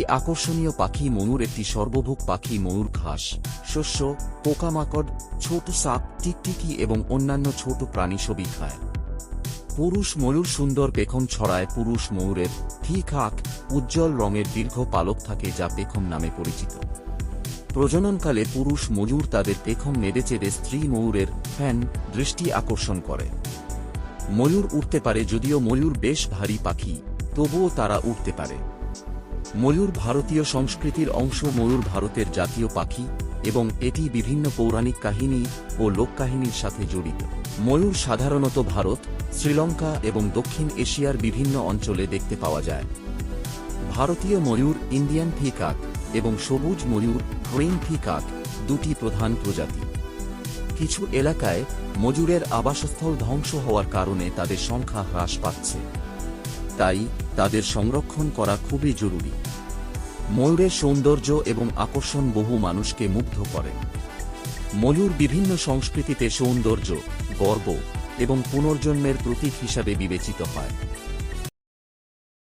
একটি আকর্ষণীয় পাখি ময়ূর একটি সর্বভোগ পাখি ময়ূর ঘাস, শস্য, পোকামাকড়, ছোট সাপ, টিকটিকি এবং অন্যান্য ছোট প্রাণী সবই খায়। পুরুষ ময়ূর সুন্দর পেখম ছড়ায়, পুরুষ ময়ূরের ঠিক আঁক উজ্জ্বল রঙের দীর্ঘ পালক থাকে যা পেখম নামে পরিচিত। প্রজননকালে পুরুষ ময়ূর তাদের পেখম নেড়ে চেড়ে স্ত্রী ময়ূরের ফ্যান দৃষ্টি আকর্ষণ করে। ময়ূর উঠতে পারে যদিও ময়ূর বেশ ভারী পাখি, তবুও তারা উঠতে পারে। ময়ূর ভারতীয় সংস্কৃতির অংশ ময়ূর ভারতের জাতীয় পাখি এবং এটি বিভিন্ন পৌরাণিক কাহিনী ও লোককাহিনীর সাথে জড়িত। ময়ূর সাধারণত ভারত, শ্রীলঙ্কা এবং দক্ষিণ এশিয়ার বিভিন্ন অঞ্চলে দেখতে পাওয়া যায়। ভারতীয় ময়ূর, ইন্ডিয়ান ফিকাক এবং সবুজ ময়ূর, গ্রিন ফিকাক দুটি প্রধান প্রজাতি। কিছু এলাকায় মজুরের আবাসস্থল ধ্বংস হওয়ার কারণে তাদের সংখ্যা হ্রাস পাচ্ছে। তাই তাদের সংরক্ষণ করা খুবই জরুরি। ময়ূরের সৌন্দর্য এবং আকর্ষণ বহু মানুষকে মুগ্ধ করে। ময়ূর বিভিন্ন সংস্কৃতিতে সৌন্দর্য, গর্ব এবং পুনর্জন্মের প্রতীক হিসাবে বিবেচিত হয়।